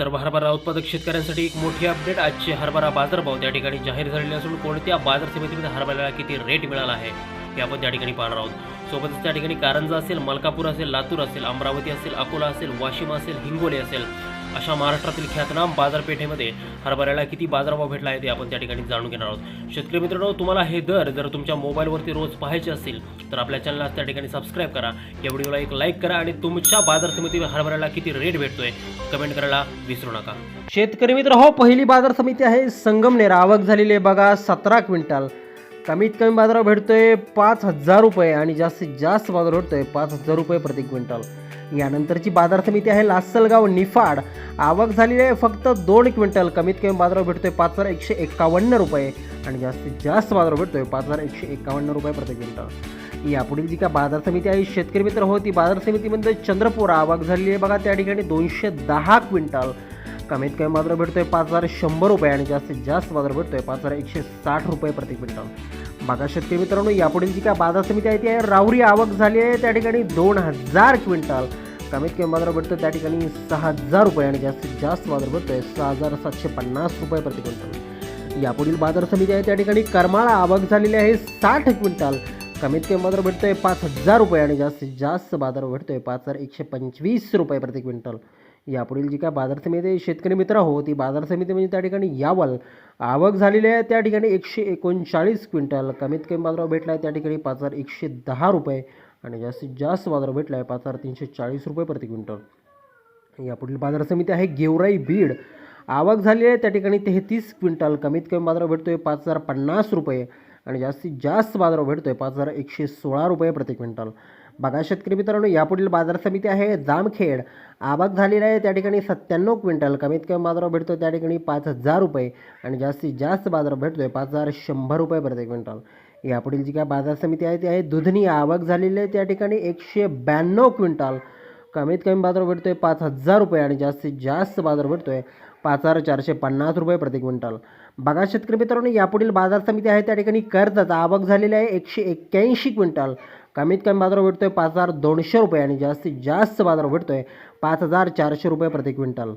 तर हरभरा उत्पादक शेतकऱ्यांसाठी एक मोठी अपडेट आजचे हरभरा बाजारभाव त्या ठिकाणी जाहीर झालेले असून कोणत्या बाजार समितीमध्ये हरभऱ्याला किती रेट मिळाला आहे हे आपण त्या ठिकाणी पाहणार आहोत. सोबतच त्या ठिकाणी कारंजा असेल मलकापूर असेल लातूर असेल अमरावती असेल अकोला असेल वाशिम असेल हिंगोली असेल अशा महाराष्ट्रातील ख्यातनाम बाजारपेठेमध्ये हरभऱ्याला किती बाजारभाव भेटला आहे ते आपण त्या ठिकाणी जाणून घेणार आहोत. शेतकरी मित्रांनो तुम्हाला हे दर जर तुमच्या मोबाईलवरती रोज पाहायचे असतील तर आपल्या चॅनलला त्या ठिकाणी सबस्क्राईब करा. या व्हिडिओला एक लाईक करा आणि तुमच्या बाजार समितीवर हरभऱ्याला किती रेट भेटतोय कमेंट करायला विसरू नका. शेतकरी मित्र हो पहिली बाजार समिती आहे संगमनेर. आवक झालेली आहे बघा सतरा क्विंटल. कमीत कमी बाजारावर भेटतोय पाच हजार रुपये आणि जास्तीत जास्त बाजार भेटतोय पाच हजार रुपये प्रति क्विंटल. यानंतरची बाजार समिती आहे लासलगाव निफाड. आवक झालेली आहे फक्त दोन क्विंटल. कमीत कमी बाजारावर भेटतोय पाच हजार एकशे एक्कावन्न रुपये आणि जास्तीत जास्त बाजार भेटतोय पाच हजार एकशे एक्कावन्न रुपये प्रति क्विंटल. यापुढील जी काय बाजार समिती आहे शेतकरी मित्र हो ती बाजार समितीमध्ये म्हणजे चंद्रपूर. आवक झालेली आहे बघा त्या ठिकाणी दोनशे दहा क्विंटल. कमीत कमी बाजार भेटतोय पाच हजार शंभर रुपये आणि जास्तीत जास्त बाजार भेटतोय पाच हजार एकशे साठ रुपये प्रति क्विंटल. बघा शेतकरी मित्रांनो यापुढील जी काय बाजार समिती आहे ती आहे राहुरी आवक झाली आहे. त्या ठिकाणी दोन हजार क्विंटल कमीत कमी बाजार भेटतो त्या ठिकाणी सहा हजार रुपये आणि जास्तीत जास्त बाजार भेटतोय. सहा हजार सातशे पन्नास रुपये प्रति क्विंटल. यापुढील बाजार समिती आहे त्या ठिकाणी करमाळा आवक झालेली आहे साठ क्विंटल कमीत कमी बाजार भेटतोय पाच हजार रुपये आणि जास्तीत जास्त बाजार भेटतोय पाच हजार एकशे पंचवीस रुपये प्रति क्विंटल. यापुढील जी काय बाजार समिती आहे, शेतकरी मित्र हो ती बाजार समिती म्हणजे त्या ठिकाणी यावल. आवक झालेली आहे त्या ठिकाणी एकशे एकोणचाळीस क्विंटल. कमीत कमी बाजारावर भेटला आहे त्या ठिकाणी पाच हजार एकशे दहा रुपये आणि जास्तीत जास्त बाजार भेटला आहे पाच हजार तीनशे चाळीस रुपये प्रति क्विंटल. यापुढील बाजार समिती आहे गेवराई बीड. आवक झाली आहे त्या ठिकाणी तेहतीस क्विंटल. कमीत कमी बाजार भेटतोय पाच हजार पन्नास रुपये. आणि जास्तीत जास्त बाजार आहे पाच हजार एकशे सोळा रुपये प्रति क्विंटल. बघा शेतकरी मित्रांनो यापुढील बाजार समिती आहे जामखेड. आवक झालेला आहे त्या ठिकाणी सत्त्याण्णव क्विंटल कमीत कमी बाजार भेटतो त्या ठिकाणी पाच हजार रुपये आणि जास्तीत जास्त बाजार आहे पाच हजार शंभर रुपये प्रति क्विंटल. यापुढील जी काय बाजार समिती आहे ती आहे दुधनी. आवक झालेली आहे त्या ठिकाणी एकशे ब्याण्णव क्विंटल. कमीत कमी बाजार भेटतोय पाच हजार रुपये आणि जास्तीत जास्त बाजार भेटतोय पाच हजार चारशे पन्नास रुपये प्रति क्विंटल. बघा शेतकरी मित्रांनो यापुढील बाजार समिती आहे त्या ठिकाणी कर्जत आवक झालेली आहे एकशे एक्क्याऐंशी क्विंटल. कमीत कमी बाजार भेटतोय पाच हजार दोनशे रुपये आणि जास्तीत जास्त बाजार भेटतोय पाच हजार चारशे रुपये प्रति क्विंटल.